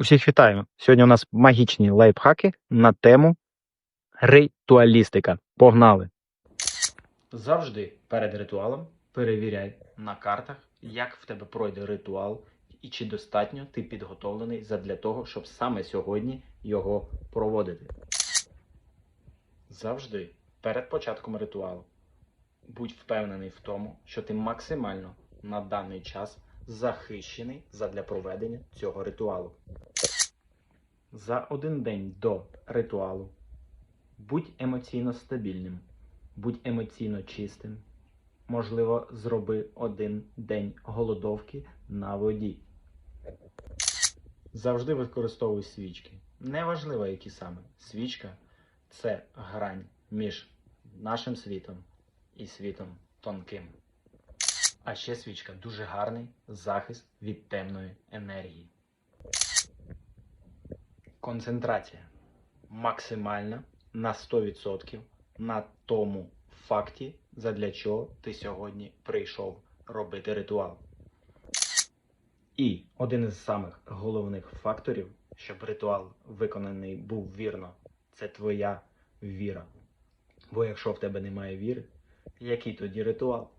Усіх вітаю! Сьогодні у нас магічні лайфхаки на тему ритуалістика. Погнали! Завжди перед ритуалом перевіряй на картах, як в тебе пройде ритуал і чи достатньо ти підготовлений задля того, щоб саме сьогодні його проводити. Завжди перед початком ритуалу будь впевнений в тому, що ти максимально на даний час захищений задля проведення цього ритуалу. За один день до ритуалу будь емоційно стабільним, будь емоційно чистим. Можливо, зроби один день голодовки на воді. Завжди використовуй свічки. Неважливо, які саме. Свічка це грань між нашим світом і світом тонким. А ще свічка дуже гарний захист від темної енергії. Концентрація максимальна на 100% на тому факті, задля чого ти сьогодні прийшов робити ритуал. І один із самих головних факторів, щоб ритуал виконаний був вірно, це твоя віра. Бо якщо в тебе немає віри, який тоді ритуал?